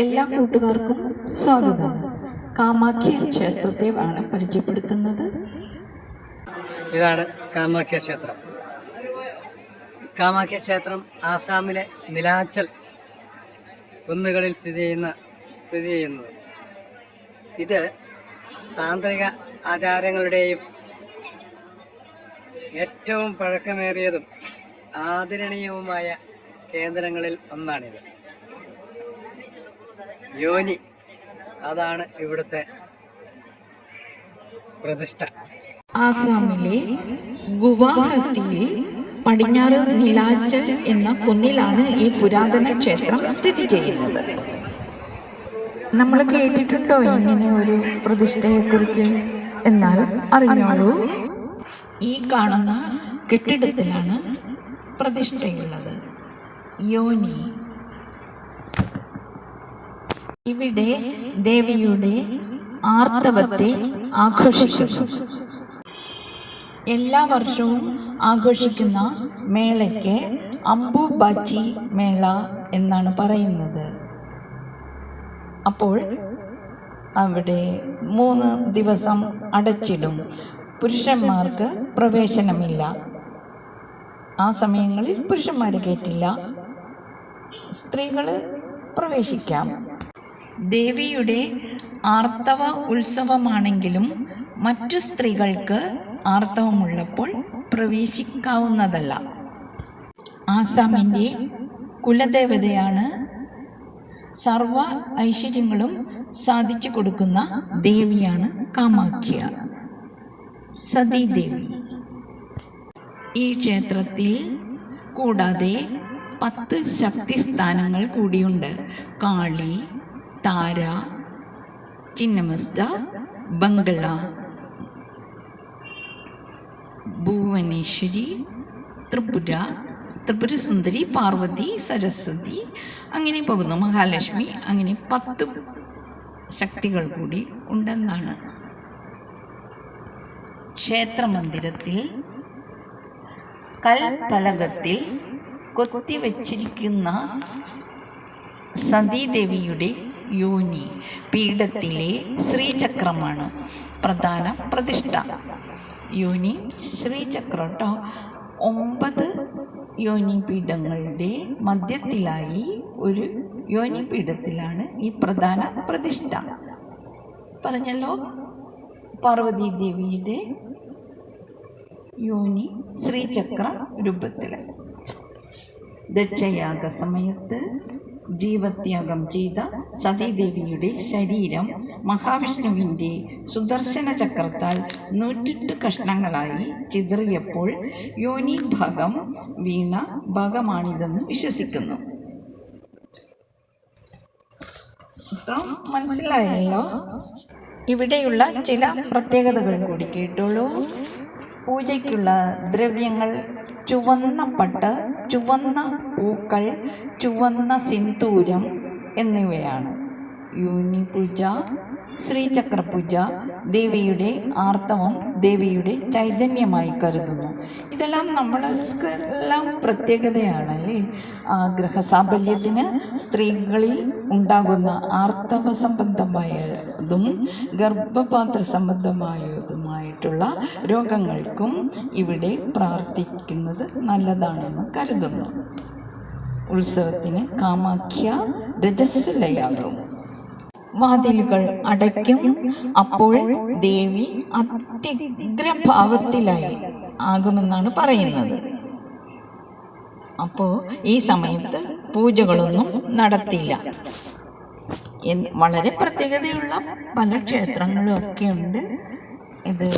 എല്ലാ കൂട്ടുകാർക്കും സ്വാഗതം. കാമാഖ്യ ക്ഷേത്രത്തെ ആണ് പരിചയപ്പെടുത്തുന്നത്. ഇതാണ് കാമാഖ്യ ക്ഷേത്രം. കാമാഖ്യ ക്ഷേത്രം ആസാമിലെ നിലാച്ചൽ കുന്നുകളിൽ സ്ഥിതി ചെയ്യുന്ന സ്ഥിതി ചെയ്യുന്നത്. ഇത് താന്ത്രിക ആചാരങ്ങളുടെയും ഏറ്റവും പഴക്കമേറിയതും ആദരണീയവുമായ കേന്ദ്രങ്ങളിൽ ഒന്നാണിത്. യോനി. അതാണ് ഇവിടുത്തെ പ്രതിഷ്ഠ. ആസാമിലെ ഗുവാഹത്തിയിൽ പടിഞ്ഞാറ് നിലാച്ചൽ എന്ന കുന്നിലാണ് ഈ പുരാതന ക്ഷേത്രം സ്ഥിതി ചെയ്യുന്നത്. നമ്മൾ കേട്ടിട്ടുണ്ടോ ഇങ്ങനെ ഒരു പ്രതിഷ്ഠയെക്കുറിച്ച്? എന്നാൽ അറിഞ്ഞോളൂ. ഈ കാണുന്ന കെട്ടിടത്തിലാണ് പ്രതിഷ്ഠയുള്ളത്. യോനി. ഇവിടെ ദേവിയുടെ ആർത്തവത്തെ ആഘോഷിക്കുന്നു. എല്ലാ വർഷവും ആഘോഷിക്കുന്ന മേളയ്ക്ക് അംബുബാച്ചി മേള എന്നാണ് പറയുന്നത്. അപ്പോൾ അവിടെ മൂന്ന് ദിവസം അടച്ചിടും. പുരുഷന്മാർക്ക് പ്രവേശനമില്ല. ആ സമയങ്ങളിൽ പുരുഷന്മാരെ കയറ്റില്ല സ്ത്രീകൾ പ്രവേശിക്കാം. ദേവിയുടെ ആർത്തവ ഉത്സവമാണെങ്കിലും മറ്റു സ്ത്രീകൾക്ക് ആർത്തവമുള്ളപ്പോൾ പ്രവേശിക്കാവുന്നതല്ല. ആസാമിന്റെ കുലദേവതയാണ് സർവ ഐശ്വര്യങ്ങളും സാധിച്ചു കൊടുക്കുന്ന ദേവിയാണ് കാമാഖ്യ. സതീദേവി. ഈ ക്ഷേത്രത്തിൽ കൂടാതെ പത്ത് ശക്തിസ്ഥാനങ്ങൾ കൂടിയുണ്ട്. കാളി താര ചിന്നമസ്ത ബംഗള ഭുവനേശ്വരി ത്രിപുര ത്രിപുര സുന്ദരി പാർവതി സരസ്വതി അങ്ങനെ പോകുന്നു. മഹാലക്ഷ്മി അങ്ങനെ പത്ത് ശക്തികൾ കൂടി ഉണ്ടെന്നാണ്. ക്ഷേത്രമന്ദിരത്തിൽ കൽപ്പലകത്തിൽ കൊത്തിവച്ചിരിക്കുന്ന സതീദേവിയുടെ യോനി പീഠത്തിലെ ശ്രീചക്രമാണ് പ്രധാന പ്രതിഷ്ഠ. യോനി ശ്രീചക്രം കേട്ടോ ഒമ്പത് യോനി പീഠങ്ങളുടെ മധ്യത്തിലായി ഒരു യോനി പീഠത്തിലാണ് ഈ പ്രധാന പ്രതിഷ്ഠ. പറഞ്ഞല്ലോ പാർവതി ദേവിയുടെ യോനി ശ്രീചക്ര രൂപത്തിൽ ദക്ഷയാഗ സമയത്ത് ജീവത്യാഗം ചെയ്ത സതീദേവിയുടെ ശരീരം മഹാവിഷ്ണുവിന്റെ സുദർശന ചക്രത്താൽ നൂറ്റെട്ട് കഷ്ണങ്ങളായി ചിതറിയപ്പോൾ യോനി ഭാഗം വീണ ഭാഗമാണിതെന്ന് വിശ്വസിക്കുന്നു. മനസ്സിലായല്ലോ? ഇവിടെയുള്ള ചില പ്രത്യേകതകൾ കൂടി കേട്ടോളൂ. പൂജയ്ക്കുള്ള ദ്രവ്യങ്ങൾ ചുവന്ന പട്ട് ചുവന്ന പൂക്കൾ ചുവന്ന സിന്ദൂരം എന്നിവയാണ്. യൂനി പൂജ ശ്രീചക്ര പൂജ ദേവിയുടെ ആർത്തവം ദേവിയുടെ ചൈതന്യമായി കരുതുന്നു. ഇതെല്ലാം നമ്മൾക്ക് എല്ലാം പ്രത്യേകതയാണല്ലേ ആഗ്രഹ സാഫല്യത്തിന് സ്ത്രീകളിൽ ഉണ്ടാകുന്ന ആർത്തവ സംബന്ധമായതും ഗർഭപാത്ര സംബന്ധമായതുമായിട്ടുള്ള രോഗങ്ങൾക്കും ഇവിടെ പ്രാർത്ഥിക്കുന്നത് നല്ലതാണെന്ന് കരുതുന്നു. ഉത്സവത്തിന് കാമാഖ്യ രജസ്വലയാകും വാതിലുകൾ അടയ്ക്കും. അപ്പോൾ ദേവി അത്യഗ്രഭാവത്തിലായി ആകുമെന്നാണ് പറയുന്നത്. അപ്പോൾ ഈ സമയത്ത് പൂജകളൊന്നും നടത്തില്ല. വളരെ പ്രത്യേകതയുള്ള പല ക്ഷേത്രങ്ങളും ഒക്കെ ഉണ്ട്. ഇത്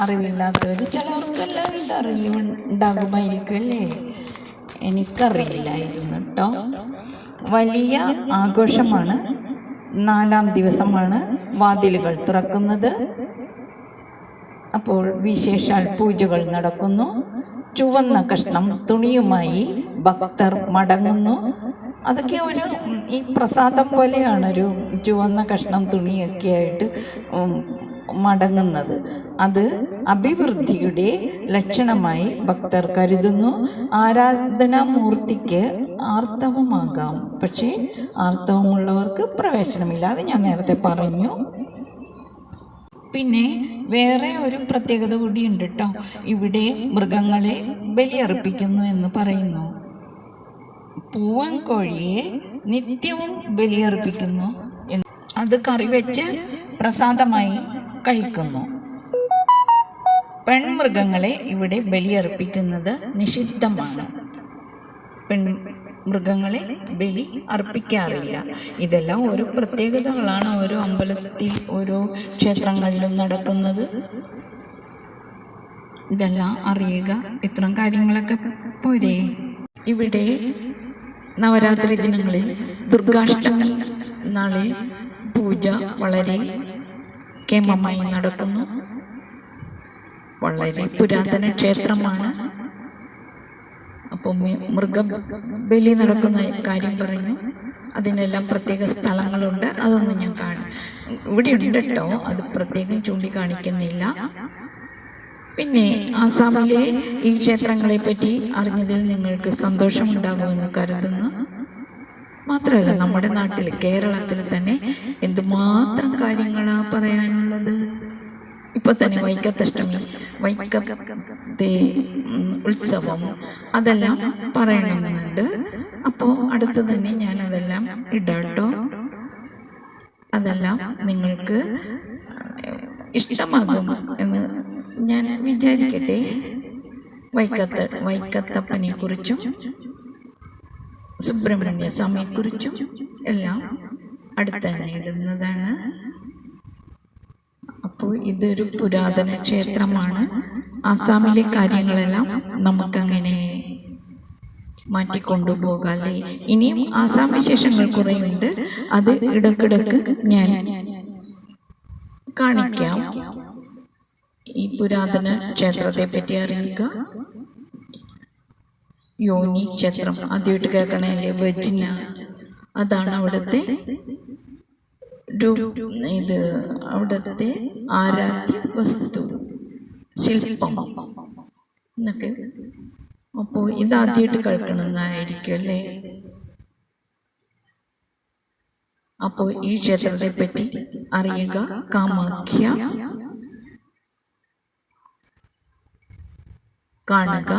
അറിവില്ലാത്തവർ ചിലവർക്കെല്ലാം ഇത് അറിവുണ്ടാകുമായിരിക്കും അല്ലേ? എനിക്കറിയില്ലായിരുന്നു കേട്ടോ. വലിയ ആഘോഷമാണ് നാലാം ദിവസമാണ് വാതിലുകൾ തുറക്കുന്നത്. അപ്പോൾ വിശേഷാൽ പൂജകൾ നടക്കുന്നു. ചുവന്ന കഷ്ണം തുണിയുമായി ഭക്തർ മടങ്ങുന്നു. അതൊക്കെ ഒരു ഈ പ്രസാദം പോലെയാണ് ഒരു ചുവന്ന കഷ്ണം തുണിയൊക്കെ ആയിട്ട് മടങ്ങുന്നത്. അത് അഭിവൃദ്ധിയുടെ ലക്ഷണമായി ഭക്തർ കരുതുന്നു. ആരാധനാമൂർത്തിക്ക് ആർത്തവമാകാം. പക്ഷേ ആർത്തവമുള്ളവർക്ക് പ്രവേശനമില്ല. അത് ഞാൻ നേരത്തെ പറഞ്ഞു. പിന്നെ വേറെ ഒരു പ്രത്യേകത കൂടിയുണ്ട് കേട്ടോ ഇവിടെ മൃഗങ്ങളെ ബലിയർപ്പിക്കുന്നു എന്ന് പറയുന്നു. പൂവൻ കോഴിയെ നിത്യവും ബലിയർപ്പിക്കുന്നു അത് കറി വെച്ച് പ്രസാദമായി കഴിക്കുന്നു. പെൺമൃഗങ്ങളെ ഇവിടെ ബലിയർപ്പിക്കുന്നത് നിഷിദ്ധമാണ്. പെൺ മൃഗങ്ങളെ ബലി അർപ്പിക്കാറില്ല. ഇതെല്ലാം ഓരോ പ്രത്യേകതകളാണ്. ഓരോ അമ്പലത്തിൽ ഓരോ ക്ഷേത്രങ്ങളിലും നടക്കുന്നത്. ഇതെല്ലാം അറിയുക. ഇത്തരം കാര്യങ്ങളൊക്കെ പോരെ. ഇവിടെ നവരാത്രി ദിനങ്ങളിൽ ദുർഗാഷ്ടമി നാളിൽ പൂജ വളരെ കേമമായി നടക്കുന്നു. വളരെ പുരാതന ക്ഷേത്രമാണ്. അപ്പം മൃഗ ബലി നടക്കുന്ന കാര്യം പറഞ്ഞു. അതിനെല്ലാം പ്രത്യേക സ്ഥലങ്ങളുണ്ട്. അതൊന്നും ഞാൻ കാണും. ഇവിടെ ഉണ്ട് കേട്ടോ. അത് പ്രത്യേകം ചൂണ്ടിക്കാണിക്കുന്നില്ല. പിന്നെ ആസാമിലെ ഈ ക്ഷേത്രങ്ങളെ പറ്റി അറിഞ്ഞതിൽ നിങ്ങൾക്ക് സന്തോഷമുണ്ടാകുമെന്ന് കരുതുന്നു. മാത്രമല്ല നമ്മുടെ നാട്ടിൽ കേരളത്തിൽ തന്നെ എന്തുമാത്രം കാര്യങ്ങളാണ് പറയാനുള്ളത്? ഇപ്പൊ തന്നെ വൈക്കത്തഷ്ടമി വൈക്കത്തെ ഉത്സവം അതെല്ലാം പറയണമെന്നുണ്ട്. അപ്പോൾ അടുത്ത് തന്നെ ഞാൻ അതെല്ലാം ഇടാട്ടോ. അതെല്ലാം നിങ്ങൾക്ക് ഇഷ്ടമാകും എന്ന് ഞാൻ വിചാരിക്കട്ടെ. വൈക്കത്ത വൈക്കത്തപ്പനെ കുറിച്ചും സുബ്രഹ്മണ്യ സ്വാമിയെക്കുറിച്ചും എല്ലാം അടുത്ത് തന്നെ ഇടുന്നതാണ് അപ്പോൾ ഇതൊരു പുരാതന ക്ഷേത്രമാണ്. ആസാമിലെ കാര്യങ്ങളെല്ലാം നമുക്കങ്ങനെ മാറ്റിക്കൊണ്ടുപോകാം അല്ലേ ഇനിയും ആസാം വിശേഷങ്ങൾ കുറേയുണ്ട്. അത് ഇടക്കിടക്ക് ഞാൻ കാണിക്കാം. ഈ പുരാതന ക്ഷേത്രത്തെ പറ്റി അറിയുക. യോനി ക്ഷേത്രം. ആദ്യമായിട്ട് കേൾക്കണല്ലേ വെജിന അതാണ് അവിടുത്തെ ഇത് അവിടുത്തെ ആരാധ്യ വസ്തു. ശില്പം. എന്നൊക്കെ. അപ്പോൾ ഇതാദ്യമായിട്ട് കേൾക്കണമെന്നായിരിക്കും അല്ലേ? അപ്പോൾ ഈ ക്ഷേത്രത്തെ പറ്റി അറിയുക. കാമാഖ്യ കാണുക.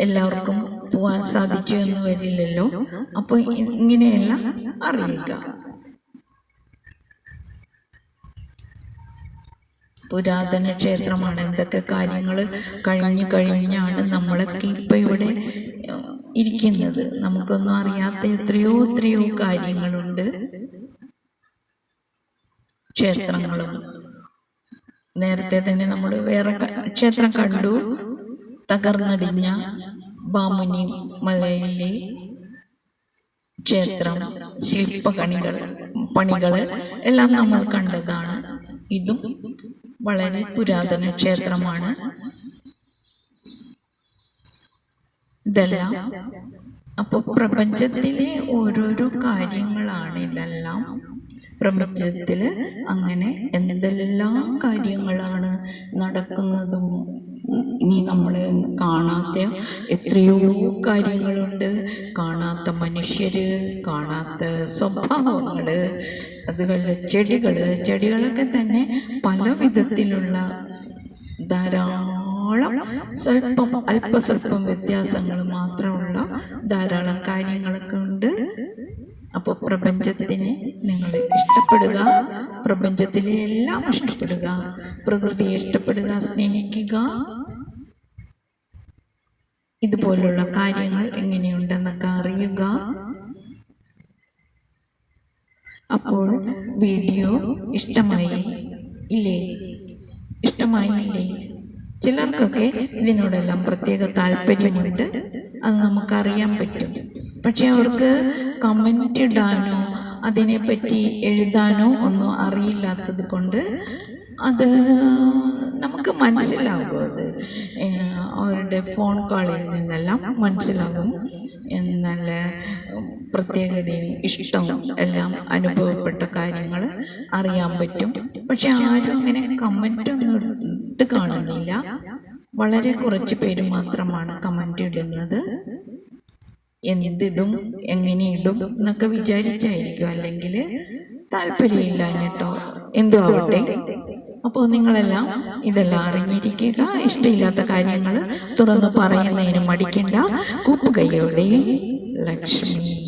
എല്ലാവർക്കും പോവാൻ സാധിച്ചു എന്ന് വരില്ലല്ലോ. അപ്പോൾ ഇങ്ങനെയെല്ലാം അറിയുക. പുരാതന ക്ഷേത്രമാണ്. എന്തൊക്കെ കാര്യങ്ങൾ കഴിഞ്ഞു കഴിഞ്ഞാണ് നമ്മളൊക്കെ ഇപ്പം ഇവിടെ ഇരിക്കുന്നത്? നമുക്കൊന്നും അറിയാത്ത എത്രയോ എത്രയോ കാര്യങ്ങളുണ്ട്. ക്ഷേത്രങ്ങളും. നേരത്തെ തന്നെ നമ്മൾ വേറെ ക്ഷേത്രം കണ്ടു. തകർന്നടിഞ്ഞ ബാമുനി മലയിലെ ക്ഷേത്രം ശില്പകണികൾ പണികൾ എല്ലാം നമ്മൾ കണ്ടതാണ്. ഇതും വളരെ പുരാതന ക്ഷേത്രമാണ്. ഇതെല്ലാം അപ്പോൾ പ്രപഞ്ചത്തിലെ ഓരോരോ കാര്യങ്ങളാണ് ഇതെല്ലാം. പ്രപഞ്ചത്തിൽ അങ്ങനെ എന്തെല്ലാം കാര്യങ്ങളാണ് നടക്കുന്നതും ഇനി നമ്മൾ കാണാത്ത എത്രയോ കാര്യങ്ങളുണ്ട്. കാണാത്ത മനുഷ്യർ കാണാത്ത സ്വഭാവങ്ങൾ അതുപോലെ ചെടികൾ ചെടികളൊക്കെ തന്നെ പല വിധത്തിലുള്ള ധാരാളം സ്വല്പം അല്പസ്വല്പം വ്യത്യാസങ്ങൾ മാത്രമുള്ള ധാരാളം കാര്യങ്ങളൊക്കെ ഉണ്ട്. അപ്പോൾ പ്രപഞ്ചത്തിനെ നിങ്ങൾ ഇഷ്ടപ്പെടുക പ്രപഞ്ചത്തിലെ എല്ലാം ഇഷ്ടപ്പെടുക പ്രകൃതിയെ ഇഷ്ടപ്പെടുക സ്നേഹിക്കുക. ഇതുപോലുള്ള കാര്യങ്ങൾ എങ്ങനെയുണ്ടെന്നൊക്കെ അറിയുക. അപ്പോൾ വീഡിയോ ഇഷ്ടമായി ഇല്ലേ? ഇഷ്ടമായി ഇല്ലേ? ചിലർക്കൊക്കെ ഇതിനോടെല്ലാം പ്രത്യേക താല്പര്യമുണ്ട്. അത് നമുക്കറിയാൻ പറ്റും. പക്ഷെ അവർക്ക് കമന്റ് ഇടാനോ അതിനെപ്പറ്റി എഴുതാനോ ഒന്നും അറിയില്ലാത്തത് കൊണ്ട് അത് നമുക്ക് മനസ്സിലാകും അത്. അവരുടെ ഫോൺ കോളിൽ നിന്നെല്ലാം മനസ്സിലാകും. നല്ല പ്രത്യേകതയും ഇഷ്ടവും എല്ലാം അനുഭവപ്പെട്ട കാര്യങ്ങൾ അറിയാൻ പറ്റും. പക്ഷെ ആരും അങ്ങനെ കമന്റ് ഒന്നും ഇട്ട് കാണുന്നില്ല. വളരെ കുറച്ച് പേര് മാത്രമാണ് കമന്റ് ഇടുന്നത്. എന്തിടും എങ്ങനെ ഇടും എന്നൊക്കെ വിചാരിച്ചായിരിക്കും. അല്ലെങ്കിൽ താല്പര്യമില്ല കേട്ടോ. എന്തു ആവട്ടെ. അപ്പോൾ നിങ്ങളെല്ലാം ഇതെല്ലാം അറിഞ്ഞിരിക്കുക. ഇഷ്ടമില്ലാത്ത കാര്യങ്ങൾ തുറന്ന് പറയുന്നതിന് മടിക്കണ്ട. കൂപ്പുകൈയോടെ ലക്ഷ്മി.